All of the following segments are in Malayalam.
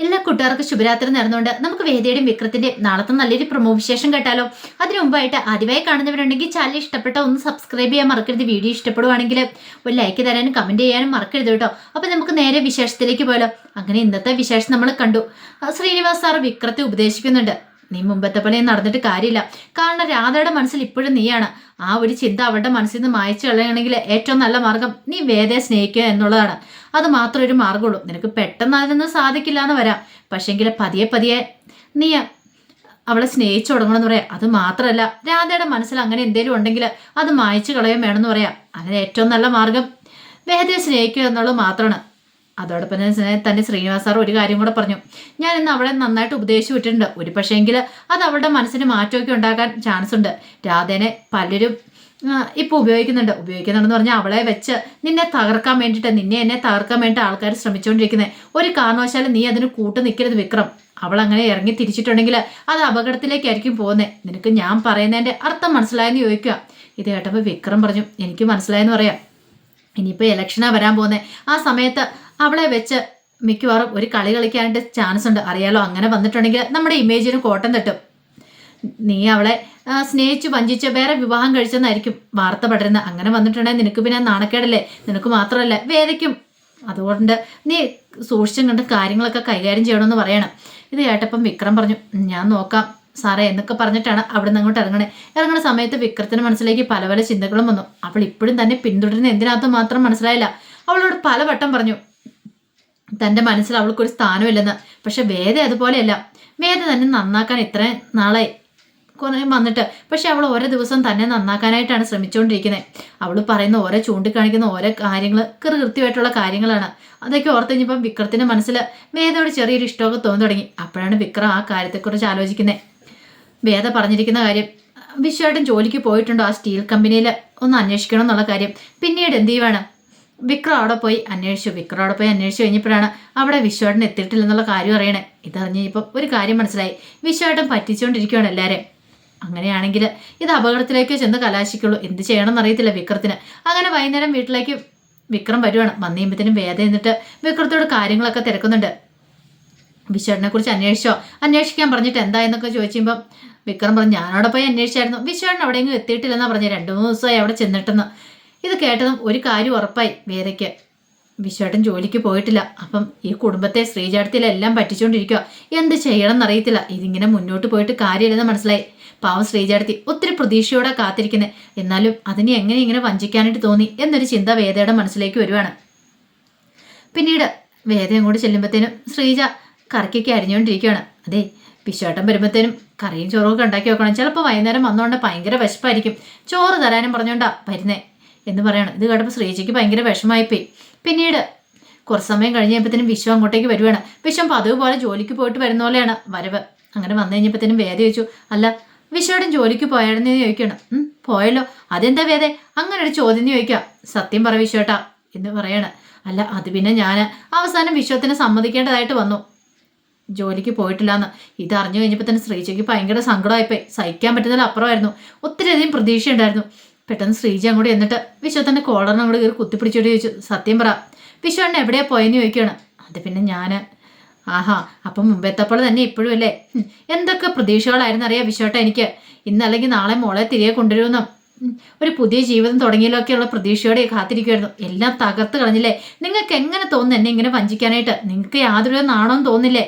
എല്ലാ കൂട്ടുകാർക്കും ശുഭരാത്രി നടന്നുകൊണ്ട് നമുക്ക് വേദിയുടെയും വിക്രത്തിന്റെയും നാളത്തെ നല്ലൊരു പ്രൊമോ വിശേഷം കേട്ടാലോ? അതിനു മുമ്പായിട്ട് ആദ്യമായി കാണുന്നവരുണ്ടെങ്കിൽ ചാനൽ ഇഷ്ടപ്പെട്ട ഒന്ന് സബ്സ്ക്രൈബ് ചെയ്യാൻ മറക്കരുത്. വീഡിയോ ഇഷ്ടപ്പെടുവാണെങ്കിൽ ഒരു ലൈക്ക് തരാനും കമന്റ് ചെയ്യാനും മറക്കരുത് കേട്ടോ. അപ്പൊ നമുക്ക് നേരെ വിശേഷത്തിലേക്ക് പോയാലോ. അങ്ങനെ ഇന്നത്തെ വിശേഷം നമ്മൾ കണ്ടു. ശ്രീനിവാസ് സാർ വിക്രത്തെ ഉപദേശിക്കുന്നുണ്ട്. നീ മുമ്പത്തെ പോലെ നടന്നിട്ട് കാര്യമില്ല. കാരണം രാധയുടെ മനസ്സിൽ ഇപ്പോഴും നീയാണ്. ആ ഒരു ചിന്ത അവളുടെ മനസ്സിൽ നിന്ന് മായച്ചു കളയണമെങ്കിൽ ഏറ്റവും നല്ല മാർഗം നീ വേദയെ സ്നേഹിക്കുക എന്നുള്ളതാണ്. അത് മാത്രം ഒരു മാർഗമുള്ളൂ. നിനക്ക് പെട്ടെന്ന് അതിനൊന്നും സാധിക്കില്ല എന്ന് വരാം. പക്ഷേങ്കിൽ പതിയെ പതിയെ നീ അവളെ സ്നേഹിച്ചു തുടങ്ങണമെന്ന് പറയാം. അത് മാത്രമല്ല രാധയുടെ മനസ്സിൽ അങ്ങനെ എന്തെങ്കിലും ഉണ്ടെങ്കിൽ അത് മായച്ചു കളയുകയും വേണമെന്ന് പറയാം. അതിന് ഏറ്റവും നല്ല മാർഗം വേദയെ സ്നേഹിക്കുക എന്നുള്ളത് മാത്രമാണ്. അതോടൊപ്പം തന്നെ തന്നെ ശ്രീനിവാസ് സാർ ഒരു കാര്യം കൂടെ പറഞ്ഞു. ഞാൻ ഇന്ന് അവളെ നന്നായിട്ട് ഉപദേശിച്ചു വിട്ടിട്ടുണ്ട്. ഒരു പക്ഷേങ്കിൽ അത് അവളുടെ മനസ്സിന് മാറ്റമൊക്കെ ഉണ്ടാക്കാൻ ചാൻസ് ഉണ്ട്. രാധേനെ പലരും ഇപ്പോൾ ഉപയോഗിക്കുന്നുണ്ട്. ഉപയോഗിക്കുന്നുണ്ടെന്ന് പറഞ്ഞാൽ അവളെ വെച്ച് നിന്നെ തകർക്കാൻ വേണ്ടിയിട്ട് നിന്നെ എന്നെ തകർക്കാൻ വേണ്ടിയിട്ട് ആൾക്കാർ ശ്രമിച്ചുകൊണ്ടിരിക്കുന്നത് ഒരു കാരണവശാലും നീ അതിന് കൂട്ടു നിൽക്കരുത് വിക്രം. അവൾ അങ്ങനെ ഇറങ്ങി തിരിച്ചിട്ടുണ്ടെങ്കിൽ അത് അപകടത്തിലേക്കായിരിക്കും പോകുന്നത് നിനക്ക് ഞാൻ പറയുന്നതിന്റെ അർത്ഥം മനസ്സിലായെന്ന് ചോദിക്കുക. ഇത് കേട്ടപ്പോൾ വിക്രം പറഞ്ഞു എനിക്ക് മനസ്സിലായെന്ന് പറയാം. ഇനിയിപ്പോൾ ഇലക്ഷനാണ് വരാൻ പോകുന്നത് ആ സമയത്ത് അവളെ വെച്ച് മിക്കവാറും ഒരു കളി കളിക്കാനായിട്ട് ചാൻസ് ഉണ്ട്. അറിയാലോ അങ്ങനെ വന്നിട്ടുണ്ടെങ്കിൽ നമ്മുടെ ഇമേജിന് കോട്ടം തട്ടും. നീ അവളെ സ്നേഹിച്ചു വഞ്ചിച്ച് വേറെ വിവാഹം കഴിച്ചെന്നായിരിക്കും വാർത്ത പടരുന്നത് അങ്ങനെ വന്നിട്ടുണ്ടെങ്കിൽ നിനക്ക് പിന്നെ നാണക്കേടല്ലേ? നിനക്ക് മാത്രമല്ല വേദയ്ക്കും അതുകൊണ്ട് നീ സൂക്ഷിച്ചും കണ്ട് കാര്യങ്ങളൊക്കെ കൈകാര്യം ചെയ്യണമെന്ന് പറയണം. ഇത് കേട്ടപ്പം വിക്രം പറഞ്ഞു ഞാൻ നോക്കാം സാറേ എന്നൊക്കെ പറഞ്ഞിട്ടാണ് അവിടെ നിന്ന് അങ്ങോട്ട് ഇറങ്ങണേ. ഇറങ്ങുന്ന സമയത്ത് വിക്രത്തിന് മനസ്സിലേക്ക് പല പല ചിന്തകളും വന്നു. അവൾ ഇപ്പോഴും തന്നെ പിന്തുടരുന്ന എന്തിനകത്ത് മാത്രം മനസ്സിലായില്ല. അവളോട് പലവട്ടം പറഞ്ഞു തന്റെ മനസ്സിൽ അവൾക്കൊരു സ്ഥാനമില്ലെന്ന്. പക്ഷെ വേദ അതുപോലെയല്ല. വേദ തന്നെ നന്നാക്കാൻ ഇത്ര നാളെ കുറേ വന്നിട്ട്. പക്ഷെ അവൾ ഓരോ ദിവസം തന്നെ നന്നാക്കാനായിട്ടാണ് ശ്രമിച്ചുകൊണ്ടിരിക്കുന്നത് അവൾ പറയുന്ന ഓരോ ചൂണ്ടിക്കാണിക്കുന്ന ഓരോ കാര്യങ്ങൾ കൃത്യമായിട്ടുള്ള കാര്യങ്ങളാണ്. അതൊക്കെ ഓർത്ത് കഴിഞ്ഞപ്പം വിക്രത്തിന്റെ മനസ്സിൽ വേദയോട് ചെറിയൊരു ഇഷ്ടമൊക്കെ തോന്നി തുടങ്ങി. അപ്പോഴാണ് വിക്രം ആ കാര്യത്തെക്കുറിച്ച് ആലോചിക്കുന്നത് വേദ പറഞ്ഞിരിക്കുന്ന കാര്യം വിശ്വമായിട്ടും ജോലിക്ക് പോയിട്ടുണ്ടോ ആ സ്റ്റീൽ കമ്പനിയിൽ? ഒന്ന് അന്വേഷിക്കണം എന്നുള്ള കാര്യം. പിന്നീട് എന്ത് ചെയ്യുവാണ്? വിക്രം അവിടെ പോയി അന്വേഷിച്ചു. വിക്രം അവിടെ പോയി അന്വേഷിച്ചു കഴിഞ്ഞപ്പോഴാണ് അവിടെ വിശ്വേട്ടൻ എത്തിയിട്ടില്ലെന്നുള്ള കാര്യം അറിയണേ. ഇതറിഞ്ഞ് ഇപ്പം ഒരു കാര്യം മനസ്സിലായി. വിശ്വേട്ടൻ പറ്റിച്ചുകൊണ്ടിരിക്കുകയാണ് എല്ലാവരെയും അങ്ങനെയാണെങ്കിൽ ഇത് അപകടത്തിലേക്ക് ചെന്ന് കലാശിക്കുള്ളൂ. എന്ത് ചെയ്യണമെന്ന് അറിയത്തില്ല വിക്രത്തിന്. അങ്ങനെ വൈകുന്നേരം വീട്ടിലേക്ക് വിക്രം വരുവാണ്. വന്നു വേദ എന്നിട്ട് വിക്രത്തോട് കാര്യങ്ങളൊക്കെ തിരക്കുന്നുണ്ട്. വിശ്വേട്ടനെ കുറിച്ച് അന്വേഷിച്ചോ? അന്വേഷിക്കാൻ പറഞ്ഞിട്ട് എന്താ എന്നൊക്കെ വിക്രം പറഞ്ഞു ഞാനവിടെ പോയി അന്വേഷിച്ചായിരുന്നു. വിശ്വേട്ടൻ അവിടെയെങ്കിലും എത്തിയിട്ടില്ലെന്നാണ് പറഞ്ഞു രണ്ടു മൂന്ന് ദിവസമായി അവിടെ ചെന്നിട്ടെന്ന്. ഇത് കേട്ടതും ഒരു കാര്യം ഉറപ്പായി വേരയ്ക്ക് വിശ്വേട്ടൻ ജോലിക്ക് പോയിട്ടില്ല. അപ്പം ഈ കുടുംബത്തെ ശ്രീചേട്ടത്തിലെല്ലാം പറ്റിച്ചുകൊണ്ടിരിക്കുക എന്ത് ചെയ്യണം എന്നറിയത്തില്ല ഇതിങ്ങനെ മുന്നോട്ട് പോയിട്ട് കാര്യമില്ലെന്ന് മനസ്സിലായി. പാവം ശ്രീചേട്ടത്തി ഒത്തിരി പ്രതീക്ഷയോടെ കാത്തിരിക്കുന്നത് എന്നാലും അതിനെ എങ്ങനെ ഇങ്ങനെ വഞ്ചിക്കാനായിട്ട് തോന്നി എന്നൊരു ചിന്ത വേദയുടെ മനസ്സിലേക്ക് വരുവാണ്. പിന്നീട് വേദ അങ്ങോട്ട് ചെല്ലുമ്പോഴത്തേനും ശ്രീജ കറിക്കൊക്കെ അരിഞ്ഞുകൊണ്ടിരിക്കുകയാണ് അതെ വിശ്വേട്ടം വരുമ്പോഴത്തേനും കറിയും ചോറും ഒക്കെ ഉണ്ടാക്കി വെക്കണം. ചിലപ്പോൾ വൈകുന്നേരം വന്നുകൊണ്ട് ഭയങ്കര വിശപ്പായിരിക്കും. ചോറ് തരാനും പറഞ്ഞുകൊണ്ടാ വരുന്നേ. എന്ന് പറയണം. ഇത് കേട്ടപ്പോൾ ശ്രീജിക്ക് ഭയങ്കര വിഷമായിപ്പോയി പിന്നീട് കുറച്ച് സമയം കഴിഞ്ഞ് കഴിഞ്ഞപ്പോഴത്തേനും വിശ്വം അങ്ങോട്ടേക്ക് വരുവാണ്. വിശ്വം പതിവ് പോലെ ജോലിക്ക് പോയിട്ട് വരുന്ന പോലെയാണ് വരവ്. അങ്ങനെ വന്നു കഴിഞ്ഞപ്പോഴത്തേനും വേദ ചോദിച്ചു അല്ല വിശ്വയുടെ ജോലിക്ക് പോയായിരുന്നേ ചോദിക്കണം പോയല്ലോ. അതെന്താ വേദ? അങ്ങനെ ഒരു ചോദ്യം ചോദിക്കാം. സത്യം പറ വിശ്വേട്ടാ എന്ന് പറയാണ്. അല്ല അത് പിന്നെ ഞാൻ അവസാനം വിശ്വത്തിന് സമ്മതിക്കേണ്ടതായിട്ട് വന്നു. ജോലിക്ക് പോയിട്ടില്ലാന്ന്. ഇത് അറിഞ്ഞു കഴിഞ്ഞപ്പോൾ തന്നെ ശ്രീജയ്ക്ക് ഭയങ്കര സങ്കടമായിപ്പോയി. സഹിക്കാൻ പറ്റുന്നതിൽ അപ്പുറമായിരുന്നു ഒത്തിരി അധികം പ്രതീക്ഷയുണ്ടായിരുന്നു. പെട്ടെന്ന് ശ്രീജ അങ്ങോട്ട് എന്നിട്ട് വിശ്വത്തിന്റെ കോളറിന് അങ്ങോട്ട് കയറി കുത്തിപ്പിടിച്ചോട്ട് ചോദിച്ചു. സത്യം പറ. വിശ്വണ്ണ എവിടെയാ പോയെന്ന് ചോദിക്കുകയാണ്. അത് പിന്നെ ഞാൻ ആഹാ അപ്പം മുമ്പെത്തപ്പോൾ തന്നെ ഇപ്പോഴും അല്ലേ? എന്തൊക്കെ പ്രതീക്ഷകളായിരുന്നു അറിയാം വിശ്വട്ട എനിക്ക്. ഇന്നല്ലെങ്കിൽ നാളെ മോളെ തിരികെ കൊണ്ടുവരുമെന്നും? ഒരു പുതിയ ജീവിതം തുടങ്ങിയതിലൊക്കെയുള്ള പ്രതീക്ഷയോടെ കാത്തിരിക്കുമായിരുന്നു എല്ലാം തകർത്ത് കളഞ്ഞില്ലേ? നിങ്ങൾക്ക് എങ്ങനെ തോന്നുന്നു എന്നെ ഇങ്ങനെ വഞ്ചിക്കാനായിട്ട്? നിങ്ങൾക്ക് യാതൊരു നാണവും തോന്നില്ലേ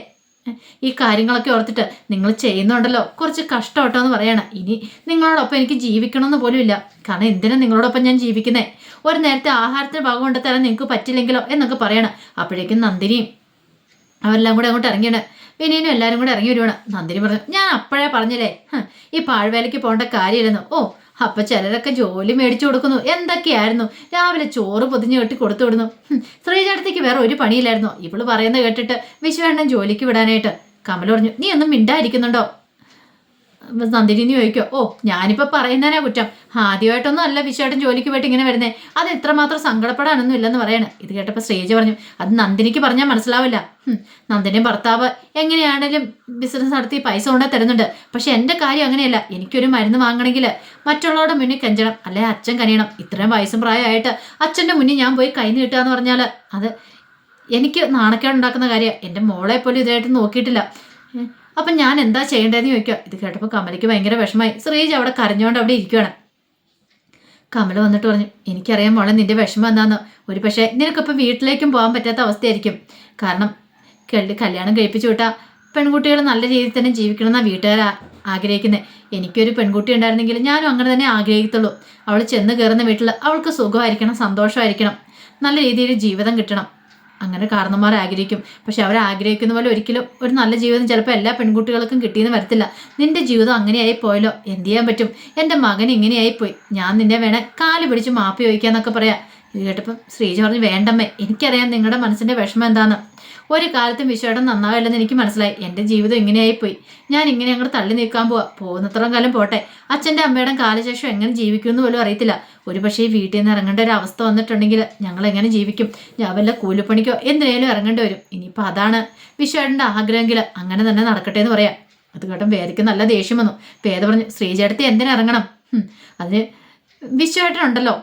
ഈ കാര്യങ്ങളൊക്കെ ഓർത്തിട്ട് നിങ്ങൾ ചെയ്യുന്നുണ്ടല്ലോ കുറച്ച് കഷ്ടപ്പെട്ടോ എന്ന് പറയണം. ഇനി നിങ്ങളോടൊപ്പം എനിക്ക് ജീവിക്കണമെന്ന് പോലും ഇല്ല. കാരണം എന്തിനാ നിങ്ങളോടൊപ്പം ഞാൻ ജീവിക്കുന്നേ? ഒരു നേരത്തെ ആഹാരത്തിന് ഭാഗം കൊണ്ട് തരാൻ നിങ്ങൾക്ക് പറ്റില്ലെങ്കിലോ എന്നൊക്കെ പറയണം. അപ്പോഴേക്കും നന്ദിനിയും അവരെല്ലാം കൂടെ അങ്ങോട്ട് ഇറങ്ങിയാണ്. വിനീനും എല്ലാവരും കൂടെ ഇറങ്ങി വരുവാണ്. നന്ദിനി പറഞ്ഞു ഞാൻ അപ്പോഴേ പറഞ്ഞില്ലേ? ഈ പാഴ്വേലയ്ക്ക് പോകേണ്ട കാര്യമില്ലെന്ന്. ഓ അപ്പൊ ചിലരൊക്കെ ജോലി മേടിച്ചു കൊടുക്കുന്നു. എന്തൊക്കെയായിരുന്നു? രാവിലെ ചോറ് പൊതിഞ്ഞു കെട്ടി കൊടുത്തു വിടുന്നു. ശ്രീചേട്ടത്തേക്ക് വേറെ ഒരു പണിയില്ലായിരുന്നു. ഇവൾ പറയുന്നത് കേട്ടിട്ട് വിശ്വേണ്ണൻ ജോലിക്ക് വിടാനായിട്ട് കമൽ പറഞ്ഞു നീ ഒന്നും മിണ്ടായിരിക്കുന്നുണ്ടോ നന്ദിനി ചോദിക്കോ ഓ ഞാനിപ്പോൾ പറയുന്നതിനാ കുറ്റം. ആദ്യമായിട്ടൊന്നും അല്ല വിശ്വേട്ടൻ ജോലിക്ക് പോയിട്ട് ഇങ്ങനെ വരുന്നേ. അത് എത്രമാത്രം സങ്കടപ്പെടാനൊന്നും ഇല്ലെന്ന് പറയണം. ഇത് കേട്ടപ്പോൾ ശ്രീജ പറഞ്ഞു അത് നന്ദിനിക്ക് പറഞ്ഞാൽ മനസ്സിലാവില്ല. നന്ദിനി ഭർത്താവ് എങ്ങനെയാണേലും ബിസിനസ് നടത്തി പൈസ കൊണ്ടേ തരുന്നുണ്ട്. പക്ഷെ എന്റെ കാര്യം അങ്ങനെയല്ല. എനിക്കൊരു മരുന്ന് വാങ്ങണമെങ്കിൽ മറ്റുള്ളവരുടെ മുന്നിൽ കെഞ്ചണം. അല്ലെ അച്ഛൻ കനിയണം ഇത്രയും വയസ്സും പ്രായമായിട്ട് അച്ഛന്റെ മുന്നിൽ ഞാൻ പോയി കൈ നീട്ടുക എന്ന് പറഞ്ഞാൽ അത് എനിക്ക് നാണക്കേട് ഉണ്ടാക്കുന്ന കാര്യം. എന്റെ മോളെ പോലും ഇതായിട്ട് നോക്കിയിട്ടില്ല. അപ്പം ഞാൻ എന്താ ചെയ്യേണ്ടതെന്ന് ചോദിക്കുക. ഇത് കേട്ടപ്പോൾ കമലയ്ക്ക് ഭയങ്കര വിഷമായി ശ്രീജ് അവിടെ കരഞ്ഞുകൊണ്ട് അവിടെ ഇരിക്കുകയാണ് കമല വന്നിട്ട് പറഞ്ഞു എനിക്കറിയാം മോളെ നിന്റെ വിഷമം എന്താന്ന്. ഒരു പക്ഷേ നിനക്കിപ്പോൾ വീട്ടിലേക്കും പോകാൻ പറ്റാത്ത അവസ്ഥയായിരിക്കും. കാരണം കല്യാണം കഴിപ്പിച്ചു വിട്ടാൽ പെൺകുട്ടികൾ നല്ല രീതിയിൽ തന്നെ ജീവിക്കണമെന്നാണ് വീട്ടുകാർ ആഗ്രഹിക്കുന്നത് എനിക്കൊരു പെൺകുട്ടി ഉണ്ടായിരുന്നെങ്കിൽ ഞാനും അങ്ങനെ തന്നെ ആഗ്രഹിക്കത്തുള്ളൂ. അവൾ ചെന്ന് കയറുന്ന വീട്ടിൽ അവൾക്ക് സുഖമായിരിക്കണം സന്തോഷമായിരിക്കണം. നല്ല രീതിയിൽ ജീവിതം കിട്ടണം. അങ്ങനെ കാരണന്മാർ ആഗ്രഹിക്കും പക്ഷെ അവർ ആഗ്രഹിക്കുന്ന പോലെ ഒരിക്കലും ഒരു നല്ല ജീവിതം ചിലപ്പോൾ എല്ലാ പെൺകുട്ടികൾക്കും കിട്ടിയെന്ന് വരത്തില്ല. നിന്റെ ജീവിതം അങ്ങനെയായി പോയല്ലോ എന്ത് ചെയ്യാൻ പറ്റും? എന്റെ മകൻ ഇങ്ങനെയായി പോയി. ഞാൻ നിന്നെ വേണേ കാൽ പിടിച്ച് മാപ്പി ചോദിക്കാന്നൊക്കെ പറയാം. ഇത് കേട്ടപ്പം ശ്രീജ പറഞ്ഞു വേണ്ടമ്മേ എനിക്കറിയാം നിങ്ങളുടെ മനസ്സിന്റെ വിഷമം എന്താണെന്ന് ഒരു കാലത്തും വിശ്വയുടെ നന്നാവില്ലെന്ന് എനിക്ക് മനസ്സിലായി. എന്റെ ജീവിതം ഇങ്ങനെയായി പോയി. ഞാൻ ഇങ്ങനെ അങ്ങോട്ട് തള്ളി നീക്കാൻ പോവാ. പോകുന്നത്രയും കാലം പോട്ടെ. അച്ഛന്റെ അമ്മയുടെ കാലശേഷം എങ്ങനെ ജീവിക്കുമെന്ന് പോലും അറിയത്തില്ല. ഒരു പക്ഷേ വീട്ടിൽ നിന്ന് ഇറങ്ങേണ്ട ഒരു അവസ്ഥ വന്നിട്ടുണ്ടെങ്കിൽ ഞങ്ങൾ എങ്ങനെ ജീവിക്കും? ഞാൻ വല്ല കൂലിപ്പണിക്കോ എന്തിനേലും ഇറങ്ങേണ്ടി വരും. ഇനിയിപ്പോൾ അതാണ് വിശ്വേട്ടന്റെ ആഗ്രഹമെങ്കിൽ അങ്ങനെ തന്നെ നടക്കട്ടെ എന്ന് പറയാം. അത് കേട്ടോ വേദയ്ക്ക് നല്ല ദേഷ്യം വന്നു. വേദ പറഞ്ഞു ശ്രീചേട്ടത്തി എന്തിനാ ഇറങ്ങണം? ഹും, അതിന് വിശ്വേട്ടനുണ്ടല്ലോ.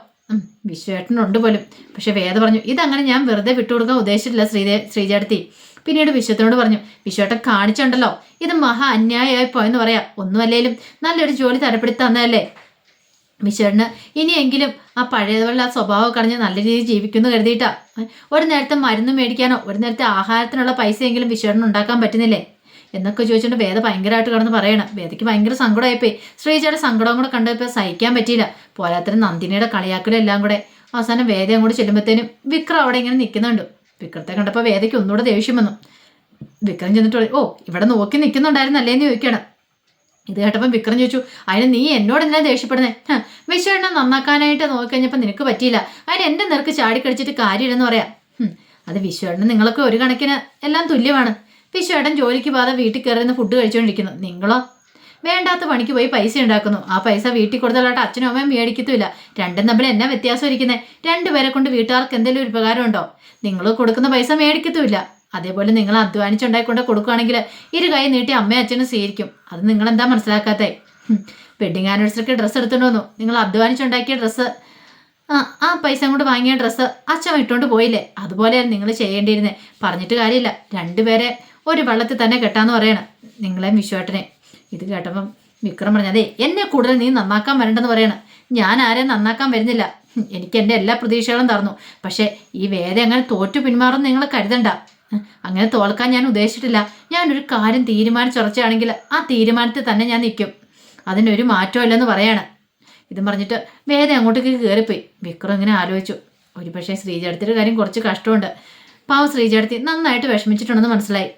വിശ്വേട്ടനുണ്ട് പോലും. പക്ഷെ വേദ പറഞ്ഞു ഇതങ്ങനെ ഞാൻ വെറുതെ വിട്ടുകൊടുക്കാൻ ഉദ്ദേശിച്ചിട്ടില്ല ശ്രീദേ ശ്രീചേട്ടത്തി. പിന്നീട് വിശ്വത്തിനോട് പറഞ്ഞു വിശ്വേട്ടൻ കാണിച്ചുണ്ടല്ലോ. ഇത് മഹാ അന്യായമായി പോയെന്ന് പറയാം. ഒന്നുമല്ലേലും നല്ലൊരു ജോലി തരപ്പെടുത്തി തന്നതല്ലേ? വിശ്വന് ഇനിയെങ്കിലും ആ പഴയതുപോലെ ആ സ്വഭാവം കളഞ്ഞ് നല്ല രീതിയിൽ ജീവിക്കുന്നു കരുതിയിട്ടാ. ഒരു നേരത്തെ മരുന്ന് മേടിക്കാനോ ഒരു നേരത്തെ ആഹാരത്തിനുള്ള പൈസയെങ്കിലും വിശ്വന് ഉണ്ടാക്കാൻ പറ്റുന്നില്ലേ? എന്നൊക്കെ ചോദിച്ചുകൊണ്ട് വേദ ഭയങ്കരമായിട്ട് കിടന്ന് പറയണം. വേദയ്ക്ക് ഭയങ്കര സങ്കടമായിപ്പോയി. ശ്രീജയുടെ സങ്കടവും കൂടെ കണ്ടപ്പോൾ സഹിക്കാൻ പറ്റിയില്ല. പോരാത്തിന് നന്ദിനിയുടെ കളിയാക്കലെല്ലാം കൂടെ. അവസാനം വേദ അങ്ങോട്ട് ചെല്ലുമ്പോഴത്തേനും വിക്രം അവിടെ ഇങ്ങനെ നിൽക്കുന്നുണ്ട് വിക്രത്തെ കണ്ടപ്പോൾ വേദയ്ക്ക് ഒന്നുകൂടെ ദേഷ്യം വന്നു. വിക്രം ചെന്നിട്ട് ഓ ഇവിടെ നോക്കി നിൽക്കുന്നുണ്ടായിരുന്നല്ലേ എന്ന് ചോദിക്കണം. ഇത് കേട്ടപ്പം വിക്രം ചോദിച്ചു അതിന് നീ എന്നോട് എന്തിനാ ദേഷ്യപ്പെടുന്നേ? വിശ്വണ്ണം നന്നാക്കാനായിട്ട് നോക്കിക്കഴിഞ്ഞപ്പോൾ നിനക്ക് പറ്റിയില്ല. അതിന് എന്റെ നിരക്ക് ചാടിക്കടിച്ചിട്ട് കാര്യമില്ലെന്ന് പറയാം. അത് വിശ്വണ്ണൻ നിങ്ങളൊക്കെ ഒരു കണക്കിന് എല്ലാം തുല്യമാണ്. വിശ്വേട്ടൻ ജോലിക്ക് പോകാതെ വീട്ടിൽ കയറുന്ന ഫുഡ് കഴിച്ചുകൊണ്ടിരിക്കുന്നു നിങ്ങളോ? വേണ്ടാത്ത പണിക്ക് പോയി പൈസ ഉണ്ടാക്കുന്നു. ആ പൈസ വീട്ടിൽ കൊടുത്താലായിട്ട് അച്ഛനും അമ്മയും മേടിക്കത്തുമില്ല. രണ്ടും തമ്മിൽ എന്നാ വ്യത്യാസം ഇരിക്കുന്നത് രണ്ടുപേരെ കൊണ്ട് വീട്ടുകാർക്ക് എന്തെങ്കിലും ഒരു ഉപകാരമുണ്ടോ? നിങ്ങൾ കൊടുക്കുന്ന പൈസ മേടിക്കത്തുമില്ല. അതേപോലെ നിങ്ങൾ അധ്വാനിച്ചുണ്ടായിക്കൊണ്ട് കൊടുക്കുകയാണെങ്കിൽ ഇരു കൈ നീട്ടി അമ്മയും അച്ഛനും സ്വീകരിക്കും. അത് നിങ്ങൾ എന്താ മനസ്സിലാക്കാത്തേ വെഡിങ് ആനിവേഴ്സറിക്ക് ഡ്രസ്സ് എടുത്തുകൊണ്ട് വന്നു. നിങ്ങൾ അധ്വാനിച്ചുണ്ടാക്കിയ ഡ്രസ്സ് ആ പൈസ കൊണ്ട് വാങ്ങിയ ഡ്രസ്സ് അച്ഛൻ ഇട്ടുകൊണ്ട് പോയില്ലേ? അതുപോലെയാണ് നിങ്ങൾ ചെയ്യേണ്ടിയിരുന്നത് പറഞ്ഞിട്ട് കാര്യമില്ല. രണ്ടുപേരെ ഒരു വള്ളത്തിൽ തന്നെ കെട്ടാന്ന് പറയണം. നിങ്ങളെയും വിശ്വാട്ടനെ ഇത് കേട്ടപ്പം വിക്രം പറഞ്ഞു അതെ എന്നെ കൂടുതൽ നീ നന്നാക്കാൻ വരണ്ടെന്ന് പറയണം. ഞാൻ ആരെയും നന്നാക്കാൻ വരുന്നില്ല. എനിക്ക് എന്റെ എല്ലാ പ്രതീക്ഷകളും തറന്നു പക്ഷേ ഈ വേദ അങ്ങനെ തോറ്റു പിന്മാറും നിങ്ങൾ കരുതണ്ട. അങ്ങനെ തോൽക്കാൻ ഞാൻ ഉദ്ദേശിച്ചിട്ടില്ല. ഞാനൊരു കാര്യം തീരുമാനിച്ചുറച്ചാണെങ്കിൽ ആ തീരുമാനത്തിൽ തന്നെ ഞാൻ നിൽക്കും. അതിനൊരു മാറ്റവും ഇല്ലെന്ന് പറയാണ്. ഇതും പറഞ്ഞിട്ട് വേദ അങ്ങോട്ടേക്ക് കയറിപ്പോയി. വിക്രം ഇങ്ങനെ ആലോചിച്ചു. ഒരു പക്ഷേ ശ്രീജടത്തിന്റെ കാര്യം കുറച്ച് കഷ്ടമുണ്ട്. പാവം ശ്രീജടത്തി നന്നായിട്ട് വിഷമിച്ചിട്ടുണ്ടെന്ന് മനസ്സിലായി.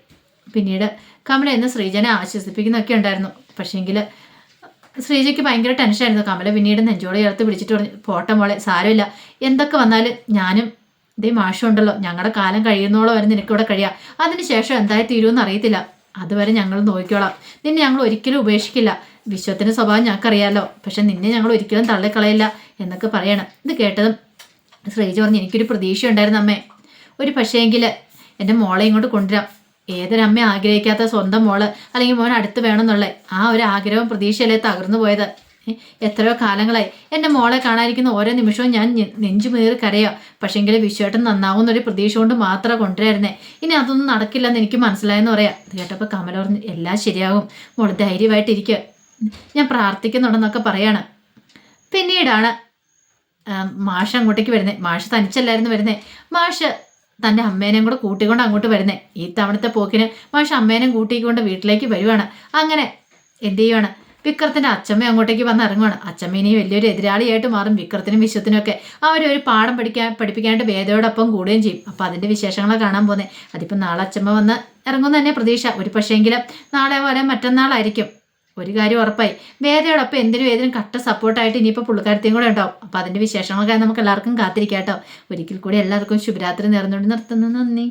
പിന്നീട് കമല എന്ന് ശ്രീജനെ ആശ്വസിപ്പിക്കുന്നൊക്കെ ഉണ്ടായിരുന്നു. പക്ഷേങ്കിൽ ശ്രീജയ്ക്ക് ഭയങ്കര ടെൻഷനായിരുന്നു കമല പിന്നീട് നെഞ്ചോടെ ചേർത്ത് പിടിച്ചിട്ട് പറഞ്ഞു പോട്ടെ മോളെ സാരമില്ല. എന്തൊക്കെ വന്നാലും ഞാനും ഇതേ മാഷുണ്ടല്ലോ ഞങ്ങളുടെ കാലം കഴിയുന്നോളം വരെ നിനക്കിവിടെ കഴിയാം. അതിനുശേഷം എന്തായി തീരുമെന്ന് അറിയത്തില്ല. അതുവരെ ഞങ്ങൾ നോക്കിക്കോളാം. നിന്നെ ഞങ്ങൾ ഒരിക്കലും ഉപേക്ഷിക്കില്ല. വിശ്വത്തിന്റെ സ്വഭാവം ഞങ്ങൾക്കറിയാമല്ലോ പക്ഷെ നിന്നെ ഞങ്ങൾ ഒരിക്കലും തള്ളിക്കളയില്ല എന്നൊക്കെ പറയണം. ഇത് കേട്ടതും ശ്രീജ പറഞ്ഞു എനിക്കൊരു പ്രതീക്ഷ ഉണ്ടായിരുന്നു അമ്മേ. ഒരു പക്ഷേങ്കിൽ എന്റെ മോളെ ഇങ്ങോട്ട് കൊണ്ടുവരാം. ഏതൊരമ്മ ആഗ്രഹിക്കാത്ത സ്വന്തം മോൾ അല്ലെങ്കിൽ മോൻ അടുത്ത് വേണമെന്നുള്ള ആ ഒരു ആഗ്രഹം പ്രതീക്ഷയല്ലേ തകർന്നു പോയത്. എത്രയോ കാലങ്ങളായി. എന്റെ മോളെ കാണാതിരിക്കുന്ന ഓരോ നിമിഷവും ഞാൻ നെഞ്ചുമേറി നെഞ്ചു മേറി കരയോ. പക്ഷേങ്കിൽ വിശ്വേട്ടൻ നന്നാവുന്നൊരു പ്രതീക്ഷ കൊണ്ട് മാത്രമേ കൊണ്ടുവരായിരുന്നേ. ഇനി അതൊന്നും നടക്കില്ലെന്ന് എനിക്ക് മനസ്സിലായെന്ന് പറയാം. അത് കേട്ടപ്പോൾ കമല പറഞ്ഞു എല്ലാം ശരിയാകും. മോൾ ധൈര്യമായിട്ടിരിക്കുക ഞാൻ പ്രാർത്ഥിക്കുന്നുണ്ടെന്നൊക്കെ പറയാണ്. പിന്നീടാണ് മാഷ് അങ്ങോട്ടേക്ക് വരുന്നത് മാഷ് തനിച്ചല്ലായിരുന്നു വരുന്നത് മാഷ് തന്റെ അമ്മേനെയും കൂടെ കൂട്ടിക്കൊണ്ട് അങ്ങോട്ട് വരുന്നത് ഈ തവണത്തെ പോക്കിന് മാഷ് അമ്മേനെയും കൂട്ടിക്കൊണ്ട് വീട്ടിലേക്ക് വരുവാണ്. അങ്ങനെ എന്ത് ചെയ്യുവാണ്? വിക്രത്തിന്റെ അച്ഛമ്മ അങ്ങോട്ടേക്ക് വന്ന് ഇറങ്ങുവാണ്. അച്ഛമ്മ ഇനി വലിയൊരു എതിരാളിയായിട്ട് മാറും. വിക്രത്തിനും വിശ്വത്തിനും ഒക്കെ ഒരു പാഠം പഠിക്കാൻ പഠിപ്പിക്കാനായിട്ട് വേദയോടൊപ്പം കൂടുകയും ചെയ്യും. അപ്പോൾ അതിന്റെ വിശേഷങ്ങളെ കാണാൻ പോകുന്നത് അതിപ്പോൾ നാളെ അച്ഛമ്മ വന്ന് ഇറങ്ങുമെന്ന് തന്നെ പ്രതീക്ഷ. ഒരു പക്ഷേങ്കിലും നാളെ പോലെ മറ്റന്നാളായിരിക്കും. ഒരു കാര്യം ഉറപ്പായി. വേദയോടൊപ്പം എന്തിനും ഏതിനും കട്ട സപ്പോർട്ടായിട്ട് ഇനിയിപ്പോൾ പുള്ളിക്കാരത്തെയും കൂടെ ഉണ്ടാവും. അപ്പോൾ അതിന്റെ വിശേഷങ്ങളൊക്കെ നമുക്ക് എല്ലാവർക്കും കാത്തിരിക്കാം കേട്ടോ. ഒരിക്കൽ കൂടി എല്ലാവർക്കും ശുഭരാത്രി നേർന്നുകൊണ്ട് നിർത്തുന്നു. നന്ദി.